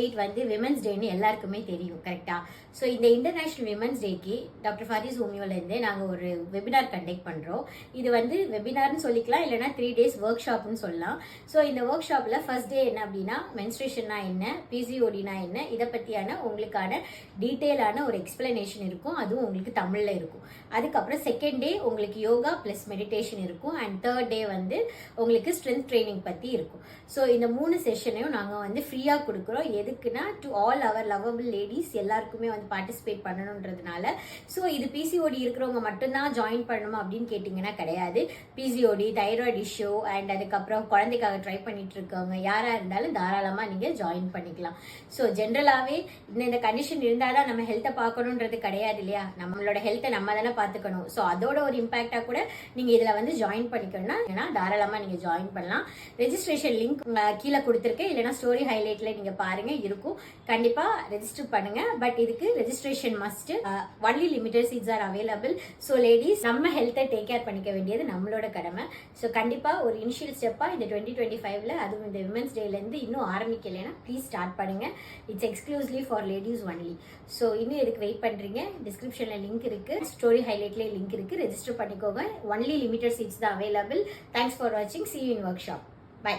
Eight வந்து women's டேன்னு எல்லாருக்குமே தெரியும் கரெக்டாக ஸோ இந்த இன்டர்நேஷ்னல் விமன்ஸ் டேக்கு டாக்டர் ஃபாரிஸ் ஹோமியோலேருந்து நாங்கள் ஒரு வெபினார் கண்டக்ட் பண்ணுறோம் இது வந்து வெபினார்னு சொல்லிக்கலாம் இல்லைனா த்ரீ டேஸ் ஒர்க் ஷாப்னு சொல்லலாம். ஸோ இந்த ஒர்க் ஷாப்பில் ஃபர்ஸ்ட் டே என்ன அப்படின்னா மென்ஸ்ட்ரேஷன்னா என்ன பிசிஓடினா என்ன இதை பற்றியான உங்களுக்கான டீட்டெயிலான ஒரு எக்ஸ்பிளனேஷன் இருக்கும். அதுவும் உங்களுக்கு தமிழில் இருக்கும். அதுக்கப்புறம் செகண்ட் டே உங்களுக்கு யோகா ப்ளஸ் மெடிடேஷன் இருக்கும். அண்ட் தேர்ட் டே வந்து உங்களுக்கு ஸ்ட்ரென்த் ட்ரைனிங் பற்றி இருக்கும். ஸோ இந்த மூணு செஷனையும் நாங்கள் வந்து ஃப்ரீயாக கொடுக்குறோம். எதுக்குன்னா to all our lovable ladies எல்லாருக்குமே வந்து பார்ட்டிசிபேட் பண்ணணுன்றதுனால. ஸோ இது பிசிஓடி இருக்கிறவங்க மட்டும்தான் ஜாயின் பண்ணணுமா அப்படின்னு கேட்டிங்கன்னா கிடையாது. பிசிஓடி தைராய்டு இஷ்யூ அண்ட் அதுக்கப்புறம் குழந்தைக்காக ட்ரை பண்ணிட்டு இருக்கவங்க யாராக இருந்தாலும் தாராளமாக நீங்கள் ஜாயின் பண்ணிக்கலாம். ஸோ ஜென்ரலாகவே இந்த இந்த கண்டிஷன் இருந்தால் தான் நம்ம ஹெல்த்தை பார்க்கணுன்றது கிடையாது இல்லையா? நம்மளோட ஹெல்த்தை நம்ம தானே பார்த்துக்கணும். ஸோ அதோட ஒரு இம்பாக்டாக கூட நீங்கள் இதில் வந்து ஜாயின் பண்ணிக்கணும்னா ஏன்னா தாராளமாக நீங்கள் ஜாயின் பண்ணலாம். ரெஜிஸ்ட்ரேஷன் லிங்க் கீழே கொடுத்துருக்கேன். இல்லைனா ஸ்டோரி ஹைலைட்ல நீங்கள் பாருங்க இருக்கும். கண்டிப்பாக ரெஜிஸ்டர் பண்ணுங்க. பட் இதுக்கு registration must only limited seats are available so ladies நம்ம ஹெல்த்தை டேக் கேர் பண்ணிக்க வேண்டியது நம்மளோட கடமை. ஸோ கண்டிப்பாக ஒரு இனிஷியல் ஸ்டெப்பாக இந்த டுவெண்ட்டி டுவெண்ட்டி ஃபைவ்ல அதுவும் இந்த விமன்ஸ் டேலேருந்து இன்னும் ஆரம்பிக்கலைன்னா ப்ளீஸ் ஸ்டார்ட் பண்ணுங்க. It's exclusively for ladies only so இன்னும் இதுக்கு வெயிட் பண்ணுறீங்க டிஸ்கிரிப்ஷனில் லிங்க் இருக்கு. ஸ்டோரி ஹைலைட்லேயே லிங்க் இருக்கு. ரெஜிஸ்டர் பண்ணிக்கோங்க. ஒன்லி லிமிடெட் சீட்ஸ் தான் அவைலபிள் தேங்க்ஸ் ஃபார் வாட்சிங் see in workshop by